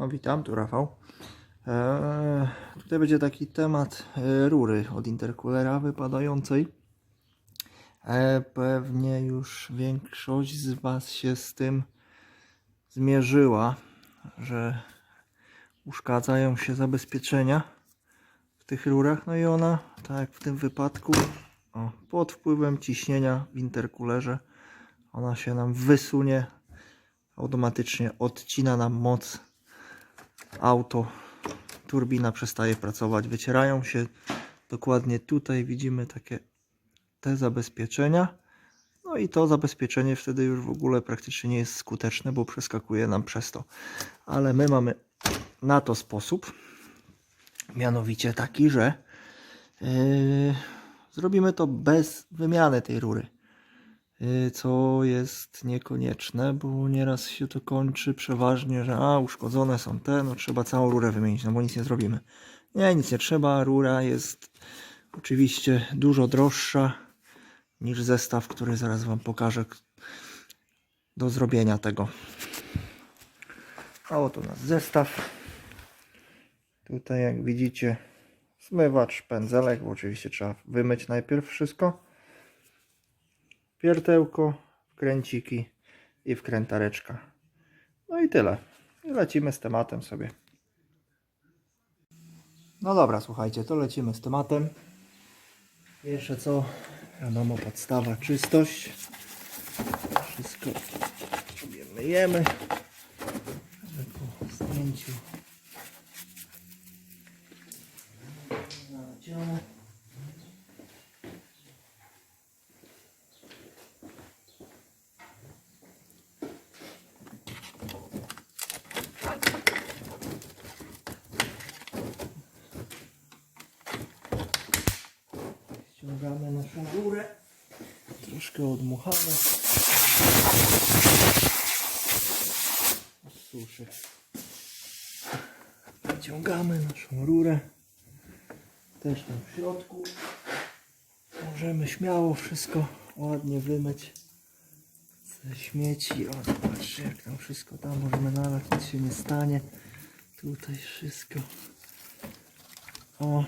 No witam, tu Rafał. Eee, tutaj będzie taki temat e, rury od intercoolera wypadającej. E, pewnie już większość z Was się z tym zmierzyła, że uszkadzają się zabezpieczenia w tych rurach. No i ona, tak jak w tym wypadku, o, pod wpływem ciśnienia w intercoolerze, ona się nam wysunie, automatycznie odcina nam moc auto, turbina przestaje pracować, wycierają się dokładnie tutaj widzimy takie te zabezpieczenia. No i to zabezpieczenie wtedy już w ogóle praktycznie nie jest skuteczne, bo przeskakuje nam przez to. Ale my mamy na to sposób, mianowicie taki, że yy, zrobimy to bez wymiany tej rury. Yy, co jest niekonieczne, bo nieraz się to kończy przeważnie, że a uszkodzone są te, no trzeba całą rurę wymienić, no bo nic nie zrobimy. Nie, nic nie trzeba, rura jest oczywiście dużo droższa niż zestaw, który zaraz Wam pokażę do zrobienia tego. A oto nasz zestaw. Tutaj jak widzicie zmywacz, pędzelek, bo oczywiście trzeba wymyć najpierw wszystko wiertełko, wkręciki i wkrętareczka. No i tyle. I lecimy z tematem sobie. No dobra, słuchajcie, to lecimy z tematem. Pierwsze co, wiadomo, podstawa, czystość. Wszystko sobie myjemy. Po zdjęciu Ściągamy naszą górę. Troszkę odmuchamy. Suszy. Wyciągamy naszą rurę. Też tam w środku. Możemy śmiało wszystko ładnie wymyć ze śmieci. O, zobaczcie jak tam wszystko tam możemy nalać, nic się nie stanie. Tutaj wszystko. O,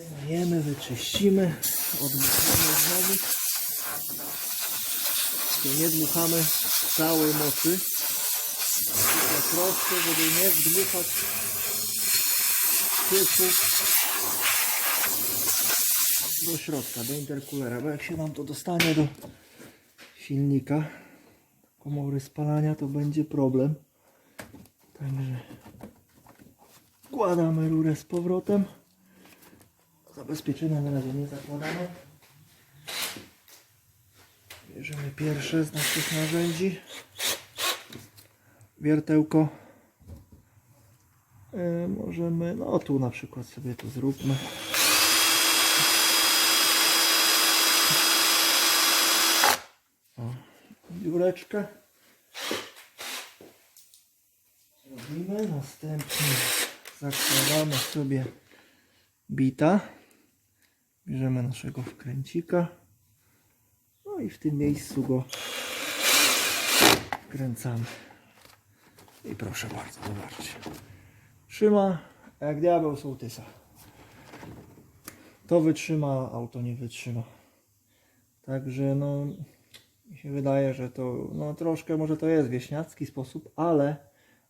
Wymyjemy, wyczyścimy, odmuchamy znowu. Tylko nie dmuchamy całej mocy. Tylko troszkę, żeby nie wdmuchać syfu do środka, do intercoolera, bo jak się nam to dostanie do silnika, komory spalania, to będzie problem. Także wkładamy rurę z powrotem. Zabezpieczenia na razie nie zakładamy. Bierzemy pierwsze z naszych narzędzi. Wiertełko. E, możemy, no tu na przykład sobie to zróbmy. O, dziureczkę. Robimy. Następnie zakładamy sobie bita. Bierzemy naszego wkręcika. No i w tym miejscu go wkręcamy. I proszę bardzo, zobaczcie. Trzyma jak diabeł sołtysa. To wytrzyma, auto nie wytrzyma. Także no, mi się wydaje, że to no troszkę może to jest wieśniacki sposób, ale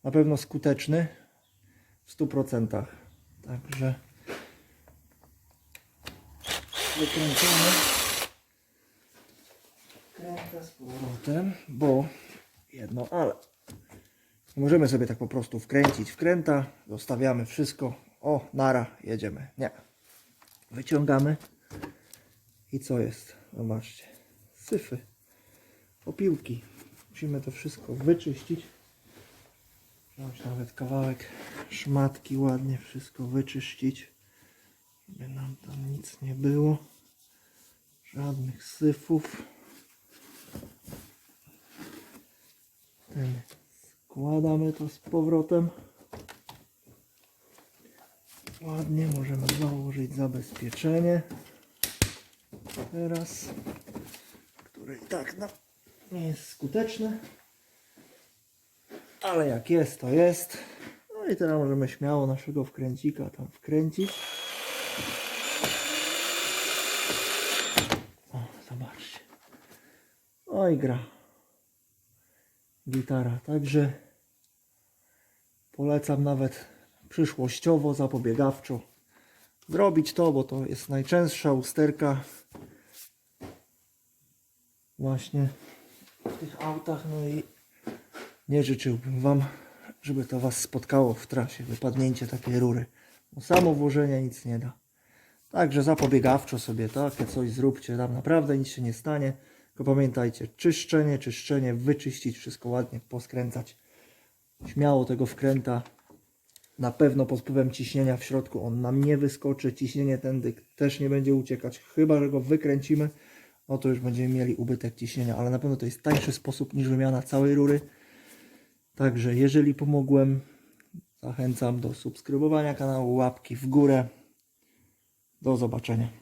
na pewno skuteczny w 100%. Także wykręcamy kręta z powrotem, bo jedno ale. Możemy sobie tak po prostu wkręcić wkręta, zostawiamy wszystko, o, nara, jedziemy. Nie. Wyciągamy i co jest? Zobaczcie, syfy, opiłki. Musimy to wszystko wyczyścić. Wziąć nawet kawałek szmatki, ładnie wszystko wyczyścić żeby nam tam nic nie było. Żadnych syfów. Ten składamy to z powrotem. Ładnie możemy założyć zabezpieczenie. Teraz, które i tak no, nie jest skuteczne. Ale jak jest, to jest. No i teraz możemy śmiało naszego wkręcika tam wkręcić. O, zobaczcie. Oj, gra. Gitara. Także polecam nawet przyszłościowo, zapobiegawczo zrobić to, bo to jest najczęstsza usterka właśnie w tych autach. No i nie życzyłbym Wam, żeby to Was spotkało w trasie, wypadnięcie takiej rury. Bo samo włożenie nic nie da. Także zapobiegawczo sobie takie coś zróbcie, tam naprawdę nic się nie stanie. Tylko pamiętajcie, czyszczenie, czyszczenie, wyczyścić, wszystko ładnie poskręcać. Śmiało tego wkręta. Na pewno pod wpływem ciśnienia w środku on nam nie wyskoczy. Ciśnienie tędy też nie będzie uciekać. Chyba, że go wykręcimy, no to już będziemy mieli ubytek ciśnienia. Ale na pewno to jest tańszy sposób niż wymiana całej rury. Także jeżeli pomogłem, zachęcam do subskrybowania kanału, łapki w górę. Do zobaczenia.